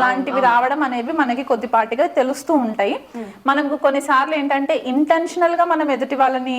ఇలాంటివి రావడం అనేవి మనకి కొద్దిపాటిగా తెలుస్తూ ఉంటాయి. మనకు కొన్నిసార్లు ఏంటంటే ఇంటెన్షనల్గా మనం ఎదుటి వాళ్ళని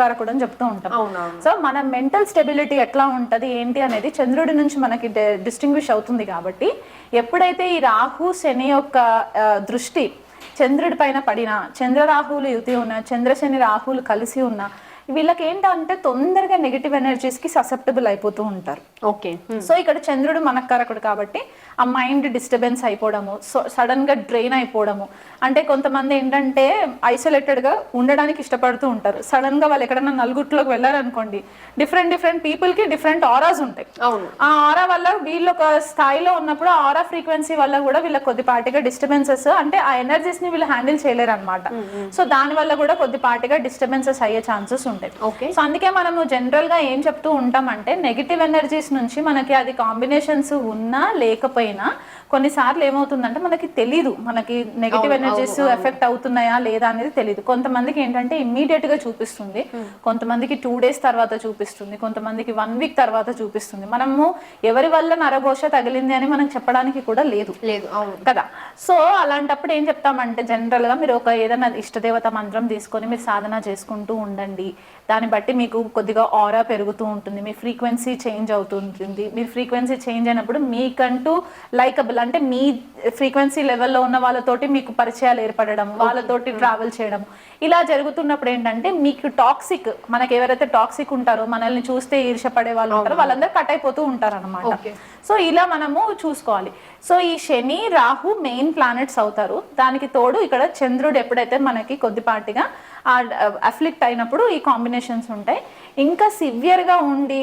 మనకారకుడు అని చెప్తూ ఉంటాం. సో మన మెంటల్ స్టెబిలిటీ ఎట్లా ఉంటది ఏంటి అనేది చంద్రుడి నుంచి మనకి డిస్టింగ్విష్ అవుతుంది కాబట్టి ఎప్పుడైతే ఈ రాహు శని యొక్క దృష్టి చంద్రుడి పైన పడిన చంద్రరాహువులు యుతి ఉన్న చంద్రశని రాహువులు కలిసి ఉన్న వీళ్ళకి ఏంటంటే తొందరగా నెగిటివ్ ఎనర్జీస్కి ససెప్టబుల్ అయిపోతూ ఉంటారు. ఓకే సో ఇక్కడ చంద్రుడు మనకారకుడు కాబట్టి ఆ మైండ్ డిస్టర్బెన్స్ అయిపోవడము సో సడన్గా డ్రైన్ అయిపోవడము. అంటే కొంతమంది ఏంటంటే ఐసోలేటెడ్గా ఉండడానికి ఇష్టపడుతూ ఉంటారు. సడన్గా వాళ్ళు ఎక్కడైనా నలుగుట్లోకి వెళ్ళారనుకోండి డిఫరెంట్ డిఫరెంట్ పీపుల్కి డిఫరెంట్ ఆరాస్ ఉంటాయి. ఆ ఆరా వల్ల వీళ్ళు ఒక స్థాయిలో ఉన్నప్పుడు ఆరా ఫ్రీక్వెన్సీ వల్ల కూడా వీళ్ళకి కొద్దిపాటిగా డిస్టర్బెన్సెస్ అంటే ఆ ఎనర్జీస్ని వీళ్ళు హ్యాండిల్ చేయలేరు అనమాట సో దాని వల్ల కూడా కొద్దిపాటిగా డిస్టర్బెన్సెస్ అయ్యే ఛాన్సెస్ ఉంటాయి. ఓకే. సో అందుకే మనము జనరల్గా ఏం చెప్తూ ఉంటామంటే నెగిటివ్ ఎనర్జీస్ నుంచి మనకి అది కాంబినేషన్స్ ఉన్నా లేకపోయినా కొన్నిసార్లు ఏమవుతుందంటే మనకి తెలీదు. మనకి నెగిటివ్ ఎనర్జీస్ ఎఫెక్ట్ అవుతున్నాయా లేదా అనేది తెలియదు కొంతమందికి ఏంటంటే ఇమ్మీడియట్గా చూపిస్తుంది. కొంతమందికి టూ డేస్ తర్వాత చూపిస్తుంది. కొంతమందికి వన్ వీక్ తర్వాత చూపిస్తుంది. మనము ఎవరి వల్ల నరఘోష తగిలింది అని మనం చెప్పడానికి కూడా లేదు. లేదు అవును. కదా? సో అలాంటప్పుడు ఏం చెప్తామంటే జనరల్గా మీరు ఒక ఏదైనా ఇష్టదేవత మంత్రం తీసుకొని మీరు సాధన చేసుకుంటూ ఉండండి. దాన్ని బట్టి మీకు కొద్దిగా ఆరా పెరుగుతూ ఉంటుంది. మీ ఫ్రీక్వెన్సీ చేంజ్ అవుతుంటుంది మీ ఫ్రీక్వెన్సీ చేంజ్ అయినప్పుడు మీకంటూ లైకబుల్ అంటే మీ ఫ్రీక్వెన్సీ లెవెల్లో ఉన్న వాళ్ళతోటి మీకు పరిచయాలు ఏర్పడడం వాళ్ళతోటి ట్రావెల్ చేయడం. ఇలా జరుగుతున్నప్పుడు ఏంటంటే మీకు టాక్సిక్ మనకి ఎవరైతే టాక్సిక్ ఉంటారో మనల్ని చూస్తే ఈర్షపడే వాళ్ళు ఉంటారో వాళ్ళందరూ కట్ అయిపోతూ ఉంటారు అనమాట. సో ఇలా మనము చూసుకోవాలి. సో ఈ శని రాహు మెయిన్ ప్లానెట్స్ అవుతారు. దానికి తోడు ఇక్కడ చంద్రుడు ఎప్పుడైతే మనకి కొద్దిపాటిగా అఫ్లిక్ట్ అయినప్పుడు ఈ కాంబినేషన్స్ ఉంటాయి. ఇంకా సివియర్గా ఉండి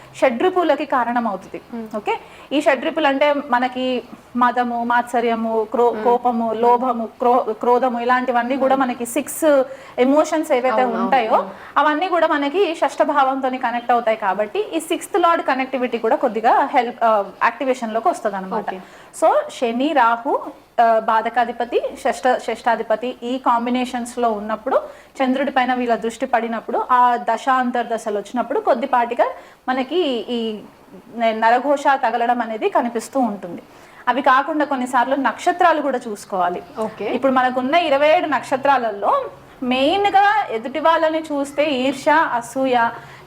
షడ్రిపులకి కారణం అవుతుంది ఓకే? ఈ షడ్రిపులు అంటే మనకి మదము మాత్సర్యము క్రో కోపము లోభము క్రో క్రోధము ఇలాంటివన్నీ కూడా మనకి సిక్స్ ఎమోషన్స్ ఏవైతే ఉంటాయో అవన్నీ కూడా మనకి షష్ఠ భావంతో కనెక్ట్ అవుతాయి కాబట్టి ఈ సిక్స్త్ లార్డ్ కనెక్టివిటీ కూడా కొద్దిగా హెల్ప్ యాక్టివేషన్లోకి వస్తుంది అనమాట సో శని రాహు బాధకాధిపతి షష్ట షష్టాధిపతి ఈ కాంబినేషన్స్లో ఉన్నప్పుడు చంద్రుడి పైన వీళ్ళ దృష్టి పడినప్పుడు ఆ దశ అంతర్దశలు వచ్చినప్పుడు కొద్దిపాటిగా మనకి ఈ నరఘోష తగలడం అనేది కనిపిస్తూ ఉంటుంది. అవి కాకుండా కొన్నిసార్లు నక్షత్రాలు కూడా చూసుకోవాలి. ఓకే. ఇప్పుడు మనకున్న ఇరవై ఏడు నక్షత్రాలలో మెయిన్గా ఎదుటి వాళ్ళని చూస్తే ఈర్ష అసూయ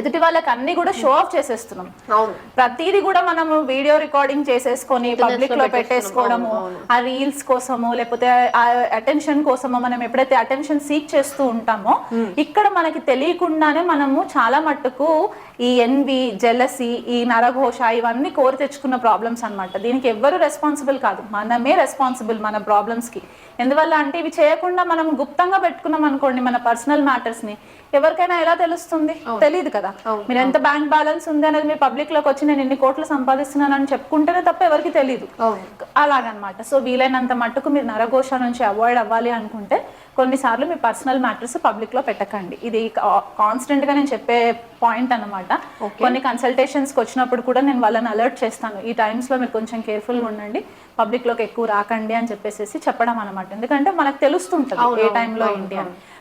ఎదుటి వాళ్ళకి అన్ని కూడా షో ఆఫ్ చేసేస్తున్నాం. ప్రతిదీ కూడా మనము వీడియో రికార్డింగ్ చేసేసుకొని పబ్లిక్లో పెట్టేసుకోవడము ఆ రీల్స్ కోసము లేకపోతే ఆ అటెన్షన్ కోసము మనం ఎప్పుడైతే అటెన్షన్ సీక్ చేస్తూ ఉంటామో ఇక్కడ మనకి తెలియకుండానే మనము చాలా మట్టుకు ఈ ఎన్వి జెలసి ఈ నరఘోష ఇవన్నీ కోరి తెచ్చుకున్న ప్రాబ్లమ్స్ అన్నమాట. దీనికి ఎవ్వరు రెస్పాన్సిబుల్ కాదు. మనమే రెస్పాన్సిబుల్ మన ప్రాబ్లమ్స్కి. ఎందువల్ల అంటే ఇవి చేయకుండా మనం గుప్తంగా పెట్టుకున్నాం అనుకోండి మన పర్సనల్ మ్యాటర్స్ని ఎవరికైనా ఎలా తెలుస్తుంది? తెలియదు కదా. మీరు ఎంత బ్యాంక్ బ్యాలెన్స్ ఉంది అనేది మీ పబ్లిక్లోకి వచ్చి నేను ఇన్ని కోట్లు సంపాదిస్తున్నాను అని చెప్పుకుంటేనే తప్ప ఎవరికి తెలియదు అలాగనమాట. సో వీలైనంత మట్టుకు మీరు నరఘోష నుంచి అవాయిడ్ అవ్వాలి అనుకుంటే కొన్నిసార్లు మీ పర్సనల్ మ్యాటర్స్ పబ్లిక్లో పెట్టకండి. ఇది కాన్స్టెంట్గా నేను చెప్పే పాయింట్ అన్నమాట. కొన్ని కన్సల్టేషన్స్ వచ్చినప్పుడు కూడా నేను వాళ్ళని అలర్ట్ చేస్తాను. ఈ టైమ్స్లో మీరు కొంచెం కేర్ఫుల్గా ఉండండి. పబ్లిక్లోకి ఎక్కువ రాకండి అని చెప్పేసి చెప్పడం అనమాట ఎందుకంటే మనకు తెలుస్తుంటది ఏ టైంలో ఏంటి అని.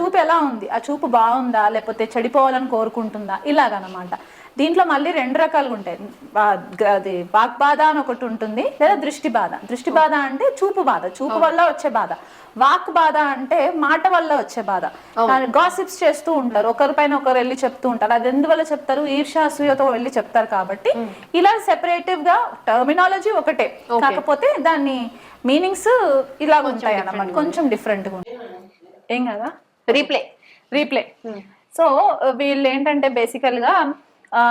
చూపు ఎలా ఉంది? ఆ చూపు బాగుందా? లేకపోతే చెడిపోవాలని కోరుకుంటుందా? ఇలాగనమాట. దీంట్లో మళ్ళీ రెండు రకాలుగా ఉంటాయి. అది వాక్ బాధ అని ఒకటి ఉంటుంది లేదా దృష్టి బాధ. దృష్టి బాధ అంటే చూపు బాధ. చూపు వల్ల వచ్చే బాధ. వాక్ బాధ అంటే మాట వల్ల వచ్చే బాధ. గాసిప్స్ చేస్తూ ఉంటారు. ఒకరిపైన ఒకరు వెళ్ళి చెప్తూ ఉంటారు. అది ఎందువల్ల చెప్తారు? ఈర్ష్య అసూయతో వెళ్ళి చెప్తారు కాబట్టి. ఇలా సెపరేటివ్గా టర్మినాలజీ ఒకటే. కాకపోతే దాన్ని మీనింగ్స్ ఇలా ఉంటాయి అన్నమాట కొంచెం డిఫరెంట్గా ఉంటాయి. ఏం కదా? రీప్లే రీప్లే సో వీళ్ళు ఏంటంటే బేసికల్గా ఆ,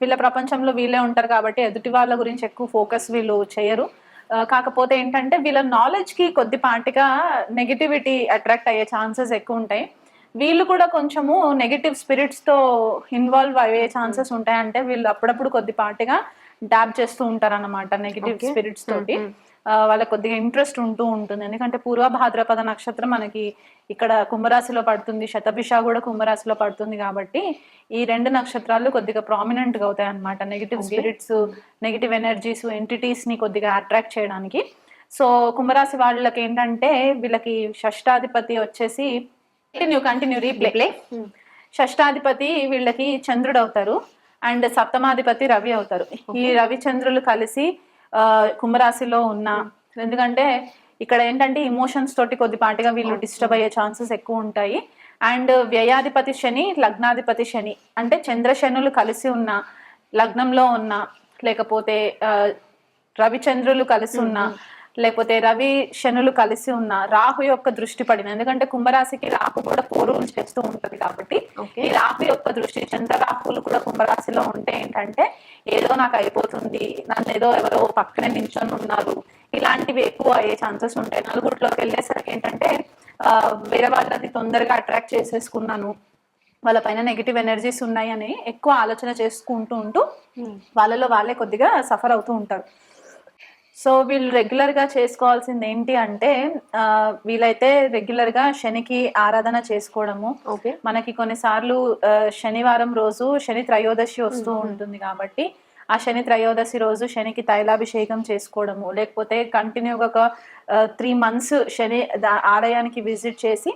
వీళ్ళ ప్రపంచంలో వీళ్ళే ఉంటారు కాబట్టి ఎదుటి వాళ్ళ గురించి ఎక్కువ ఫోకస్ వీళ్ళు చేయరు. కాకపోతే ఏంటంటే వీళ్ళ నాలెడ్జ్కి కొద్దిపాటిగా నెగిటివిటీ అట్రాక్ట్ అయ్యే ఛాన్సెస్ ఎక్కువ ఉంటాయి. వీళ్ళు కూడా కొంచెము నెగిటివ్ స్పిరిట్స్తో ఇన్వాల్వ్ అయ్యే ఛాన్సెస్ ఉంటాయి అంటే వీళ్ళు అప్పుడప్పుడు కొద్దిపాటిగా డాబ్ చేస్తూ ఉంటారు అనమాట నెగిటివ్ స్పిరిట్స్ తోటి. ఆ, వాళ్ళకి కొద్దిగా ఇంట్రెస్ట్ ఉంటూ ఉంటుంది. ఎందుకంటే పూర్వ భాద్రపద నక్షత్రం మనకి ఇక్కడ కుంభరాశిలో పడుతుంది. శతభిష కూడా కుంభరాశిలో పడుతుంది కాబట్టి ఈ రెండు నక్షత్రాలు కొద్దిగా ప్రామినెంట్గా అవుతాయి అనమాట నెగిటివ్ స్పిరిట్స్ నెగిటివ్ ఎనర్జీస్ ఎంటిటీస్ని కొద్దిగా అట్రాక్ట్ చేయడానికి. సో కుంభరాశి వాళ్ళకి ఏంటంటే వీళ్ళకి షష్టాధిపతి వచ్చేసి కంటిన్యూ కంటిన్యూ రీప్లే షష్టాధిపతి వీళ్ళకి చంద్రుడు అవుతారు. అండ్ సప్తమాధిపతి రవి అవుతారు. ఈ రవి చంద్రులు కలిసి కుంభరాశిలో ఉన్న. ఎందుకంటే ఇక్కడ ఏంటంటే ఇమోషన్స్ తోటి కొద్దిపాటిగా వీళ్ళు డిస్టర్బ్ అయ్యే ఛాన్సెస్ ఎక్కువ ఉంటాయి. అండ్ వ్యయాధిపతి శని లగ్నాధిపతి శని అంటే చంద్రశనులు కలిసి ఉన్న లగ్నంలో ఉన్న లేకపోతే రవిచంద్రులు కలిసి ఉన్న లేకపోతే రవి శనులు కలిసి ఉన్న రాహు యొక్క దృష్టి పడిన ఎందుకంటే కుంభరాశికి రాహు కూడా పూర్వం చేస్తూ ఉంటది కాబట్టి ఈ రాహు యొక్క దృష్టి చంద్ర రాహులు కూడా కుంభరాశిలో ఉంటే ఏంటంటే ఏదో నాకు అయిపోతుంది నన్ను ఏదో ఎవరో పక్కనే నించొని ఉన్నారు ఇలాంటివి ఎక్కువ అయ్యే ఛాన్సెస్ ఉంటాయి. నలుగురిలోకి వెళ్ళేసరికి ఏంటంటే ఆ, వేరే వాళ్ళని తొందరగా అట్రాక్ట్ చేసేసుకున్నాను వాళ్ళ పైన నెగిటివ్ ఎనర్జీస్ ఉన్నాయని ఎక్కువ ఆలోచన చేసుకుంటూ ఉంటూ వాళ్ళలో వాళ్ళే కొద్దిగా సఫర్ అవుతూ ఉంటారు. సో వీళ్ళు రెగ్యులర్గా చేసుకోవాల్సింది ఏంటి అంటే ఆ, వీళ్ళైతే రెగ్యులర్గా శనికి ఆరాధన చేసుకోవడము. ఓకే. మనకి కొన్నిసార్లు శనివారం రోజు శని త్రయోదశి వస్తూ ఉంటుంది కాబట్టి ఆ శని త్రయోదశి రోజు శనికి తైలాభిషేకం చేసుకోవడము. లేకపోతే కంటిన్యూగా ఒక త్రీ మంత్స్ శని ఆలయానికి విజిట్ చేసి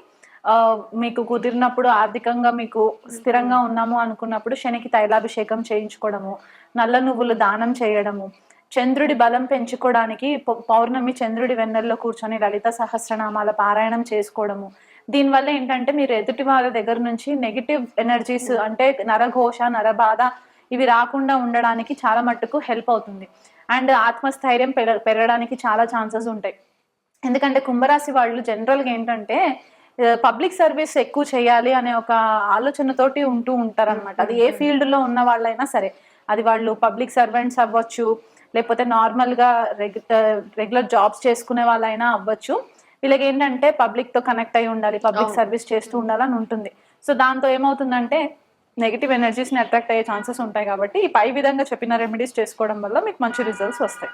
మీకు కుదిరినప్పుడు ఆర్థికంగా మీకు స్థిరంగా ఉన్నాము అనుకున్నప్పుడు శనికి తైలాభిషేకం చేయించుకోవడము. నల్ల నువ్వులు దానం చేయడము. చంద్రుడి బలం పెంచుకోవడానికి పౌర్ణమి చంద్రుడి వెన్నెల్లో కూర్చొని లలిత సహస్రనామాల పారాయణం చేసుకోవడము. దీనివల్ల ఏంటంటే మీరు ఎదుటి వాళ్ళ దగ్గర నుంచి నెగిటివ్ ఎనర్జీస్ అంటే నరఘోష నరబాధ ఇవి రాకుండా ఉండడానికి చాలా మట్టుకు హెల్ప్ అవుతుంది. అండ్ ఆత్మస్థైర్యం పెర పెరగడానికి చాలా ఛాన్సెస్ ఉంటాయి. ఎందుకంటే కుంభరాశి వాళ్ళు జనరల్గా ఏంటంటే పబ్లిక్ సర్వీస్ ఎక్కువ చేయాలి అనే ఒక ఆలోచనతోటి ఉంటూ ఉంటారు అనమాట అది ఏ ఫీల్డ్లో ఉన్న వాళ్ళైనా సరే. అది వాళ్ళు పబ్లిక్ సర్వెంట్స్ అవ్వచ్చు లేకపోతే నార్మల్గా రెగ్యులర్ జాబ్స్ చేసుకునే వాళ్ళైనా అవ్వచ్చు. వీళ్ళకి ఏంటంటే పబ్లిక్తో కనెక్ట్ అయి ఉండాలి పబ్లిక్ సర్వీస్ చేస్తూ ఉండాలని ఉంటుంది. సో దాంతో ఏమవుతుందంటే నెగిటివ్ ఎనర్జీస్ని అట్రాక్ట్ అయ్యే ఛాన్సెస్ ఉంటాయి కాబట్టి ఈ పై విధంగా చెప్పిన రెమెడీస్ చేసుకోవడం వల్ల మీకు మంచి రిజల్ట్స్ వస్తాయి.